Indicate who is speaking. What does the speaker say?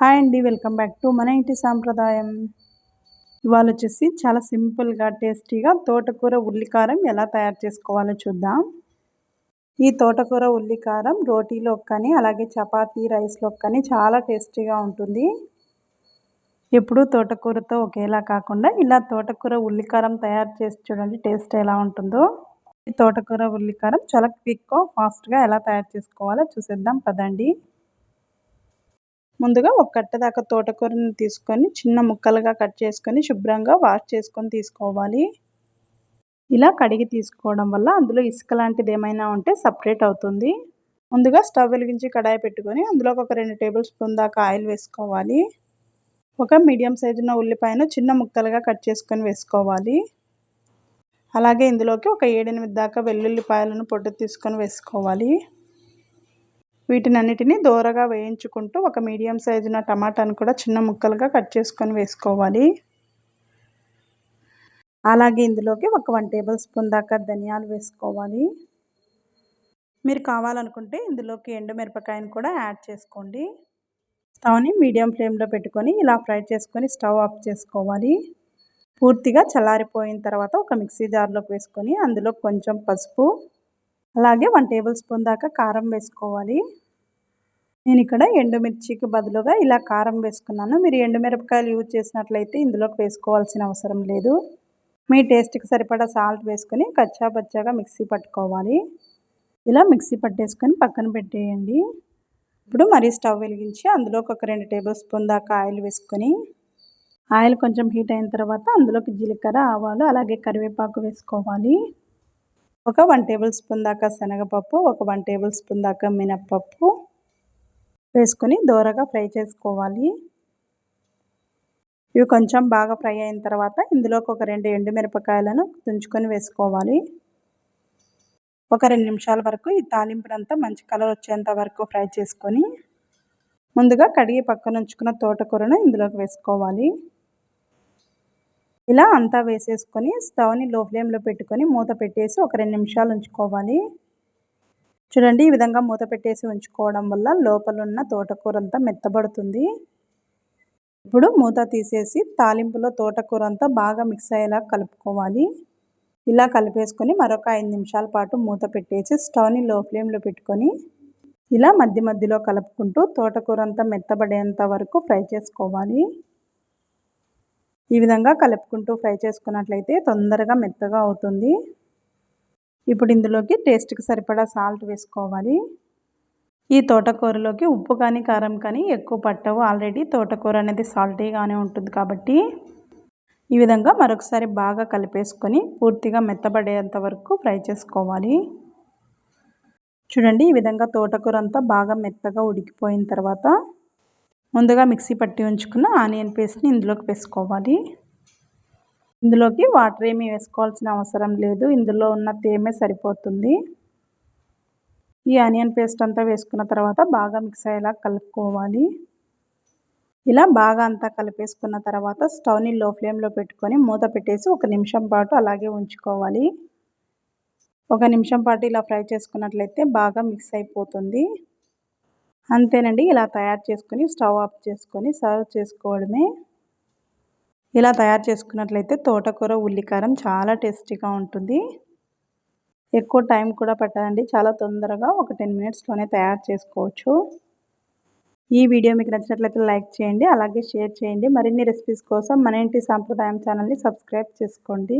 Speaker 1: Hi అండి welcome back to మన ఇంటి సాంప్రదాయం. ఇవాళ వచ్చేసి చాలా సింపుల్గా టేస్టీగా తోటకూర ఉల్లికారం ఎలా తయారు చేసుకోవాలో చూద్దాం. ఈ తోటకూర ఉల్లికారం రోటీలో కానీ అలాగే చపాతీ రైస్లో కానీ చాలా టేస్టీగా ఉంటుంది. ఎప్పుడూ తోటకూరతో ఒకేలా కాకుండా ఇలా తోటకూర ఉల్లికారం తయారు చేసి చూడండి టేస్ట్ ఎలా ఉంటుందో. ఈ తోటకూర ఉల్లికారం చాలా క్విక్గా ఫాస్ట్గా ఎలా తయారు చేసుకోవాలో చూసేద్దాం పదండి. ముందుగా ఒక కట్ట దాకా తోటకూరని తీసుకొని చిన్న ముక్కలుగా కట్ చేసుకొని శుభ్రంగా వాష్ చేసుకొని తీసుకోవాలి. ఇలా కడిగి తీసుకోవడం వల్ల అందులో ఇసుక లాంటిది ఏమైనా ఉంటే సపరేట్ అవుతుంది. ముందుగా స్టవ్ వెలిగించి కడాయి పెట్టుకొని అందులో ఒక రెండు టేబుల్ స్పూన్ దాకా ఆయిల్ వేసుకోవాలి. ఒక మీడియం సైజున ఉల్లిపాయను చిన్న ముక్కలుగా కట్ చేసుకొని వేసుకోవాలి. అలాగే ఇందులోకి ఒక ఏడెనిమిది దాకా వెల్లుల్లిపాయలను పొట్టు తీసుకొని వేసుకోవాలి. వీటినన్నిటిని దోరగా వేయించుకుంటూ ఒక మీడియం సైజున టమాటాను కూడా చిన్న ముక్కలుగా కట్ చేసుకొని వేసుకోవాలి. అలాగే ఇందులోకి ఒక వన్ టేబుల్ స్పూన్ దాకా ధనియాలు వేసుకోవాలి. మీరు కావాలనుకుంటే ఇందులోకి ఎండుమిరపకాయను కూడా యాడ్ చేసుకోండి. స్టవ్ని మీడియం ఫ్లేమ్లో పెట్టుకొని ఇలా ఫ్రై చేసుకొని స్టవ్ ఆఫ్ చేసుకోవాలి. పూర్తిగా చల్లారిపోయిన తర్వాత ఒక మిక్సీ జార్లోకి వేసుకొని అందులో కొంచెం పసుపు అలాగే వన్ టేబుల్ స్పూన్ దాకా కారం వేసుకోవాలి. నేను ఇక్కడ ఎండుమిర్చికి బదులుగా ఇలా కారం వేసుకున్నాను. మీరు ఎండుమిరపకాయలు యూజ్ చేసినట్లయితే ఇందులోకి వేసుకోవాల్సిన అవసరం లేదు. మీ టేస్ట్కి సరిపడా సాల్ట్ వేసుకొని కచ్చా పచ్చాగా మిక్సీ పట్టుకోవాలి. ఇలా మిక్సీ పట్టేసుకొని పక్కన పెట్టేయండి. ఇప్పుడు మరీ స్టవ్ వెలిగించి అందులోకి ఒక రెండు టేబుల్ స్పూన్ దాకా ఆయిల్ వేసుకొని ఆయిల్ కొంచెం హీట్ అయిన తర్వాత అందులోకి జీలకర్ర ఆవాలు అలాగే కరివేపాకు వేసుకోవాలి. ఒక వన్ టేబుల్ స్పూన్ దాకా శనగపప్పు ఒక వన్ టేబుల్ స్పూన్ దాకా మినప్పప్పు వేసుకొని దోరగా ఫ్రై చేసుకోవాలి. ఇవి కొంచెం బాగా ఫ్రై అయిన తర్వాత ఇందులోకి ఒక రెండు ఎండుమిరపకాయలను తుంచుకొని వేసుకోవాలి. ఒక రెండు నిమిషాల వరకు ఈ తాలింపునంతా మంచి కలర్ వచ్చేంత వరకు ఫ్రై చేసుకొని ముందుగా కడిగి పక్కన ఉంచుకున్న తోటకూరను ఇందులోకి వేసుకోవాలి. ఇలా అంతా వేసేసుకొని స్టవ్ని లో ఫ్లేమ్లో పెట్టుకొని మూత పెట్టేసి ఒక రెండు నిమిషాలు ఉంచుకోవాలి. చూడండి ఈ విధంగా మూత పెట్టేసి ఉంచుకోవడం వల్ల లోపల ఉన్న తోటకూర అంతా మెత్తబడుతుంది. ఇప్పుడు మూత తీసేసి తాలింపులో తోటకూర అంతా బాగా మిక్స్ అయ్యేలా కలుపుకోవాలి. ఇలా కలిపేసుకొని మరొక ఐదు నిమిషాల పాటు మూత పెట్టేసి స్టవ్ని లో ఫ్లేమ్లో పెట్టుకొని ఇలా మధ్య మధ్యలో కలుపుకుంటూ తోటకూర అంతా మెత్తబడేంత వరకు ఫ్రై చేసుకోవాలి. ఈ విధంగా కలుపుకుంటూ ఫ్రై చేసుకున్నట్లయితే తొందరగా మెత్తగా అవుతుంది. ఇప్పుడు ఇందులోకి టేస్ట్కి సరిపడా సాల్ట్ వేసుకోవాలి. ఈ తోటకూరలోకి ఉప్పు కానీ కారం కానీ ఎక్కువ పట్టవు. ఆల్రెడీ తోటకూర అనేది సాల్టీగానే ఉంటుంది కాబట్టి ఈ విధంగా మరొకసారి బాగా కలిపేసుకొని పూర్తిగా మెత్తబడేంత వరకు ఫ్రై చేసుకోవాలి. చూడండి ఈ విధంగా తోటకూర అంతా బాగా మెత్తగా ఉడికిపోయిన తర్వాత ముందుగా మిక్సీ పట్టి ఉంచుకున్న ఆనియన్ పేస్ట్ని ఇందులోకి వేసుకోవాలి. ఇందులోకి వాటర్ ఏమీ వేసుకోవాల్సిన అవసరం లేదు. ఇందులో ఉన్న తేమే సరిపోతుంది. ఈ ఆనియన్ పేస్ట్ అంతా వేసుకున్న తర్వాత బాగా మిక్స్ అయ్యేలా కలుపుకోవాలి. ఇలా బాగా అంతా కలిపేసుకున్న తర్వాత స్టవ్ని లో ఫ్లేమ్లో పెట్టుకొని మూత పెట్టేసి ఒక నిమిషం పాటు అలాగే ఉంచుకోవాలి. ఒక నిమిషం పాటు ఇలా ఫ్రై చేసుకున్నట్లయితే బాగా మిక్స్ అయిపోతుంది. అంతేనండి ఇలా తయారు చేసుకొని స్టవ్ ఆఫ్ చేసుకొని సర్వ్ చేసుకోవడమే. ఇలా తయారు చేసుకున్నట్లయితే తోటకూర ఉల్లికారం చాలా టేస్టీగా ఉంటుంది. ఎక్కువ టైం కూడా పట్టదండి. చాలా తొందరగా ఒక టెన్ మినిట్స్లోనే తయారు చేసుకోవచ్చు. ఈ వీడియో మీకు నచ్చినట్లయితే లైక్ చేయండి అలాగే షేర్ చేయండి. మరిన్ని రెసిపీస్ కోసం మన ఇంటి సాంప్రదాయం ఛానల్ని సబ్స్క్రైబ్ చేసుకోండి.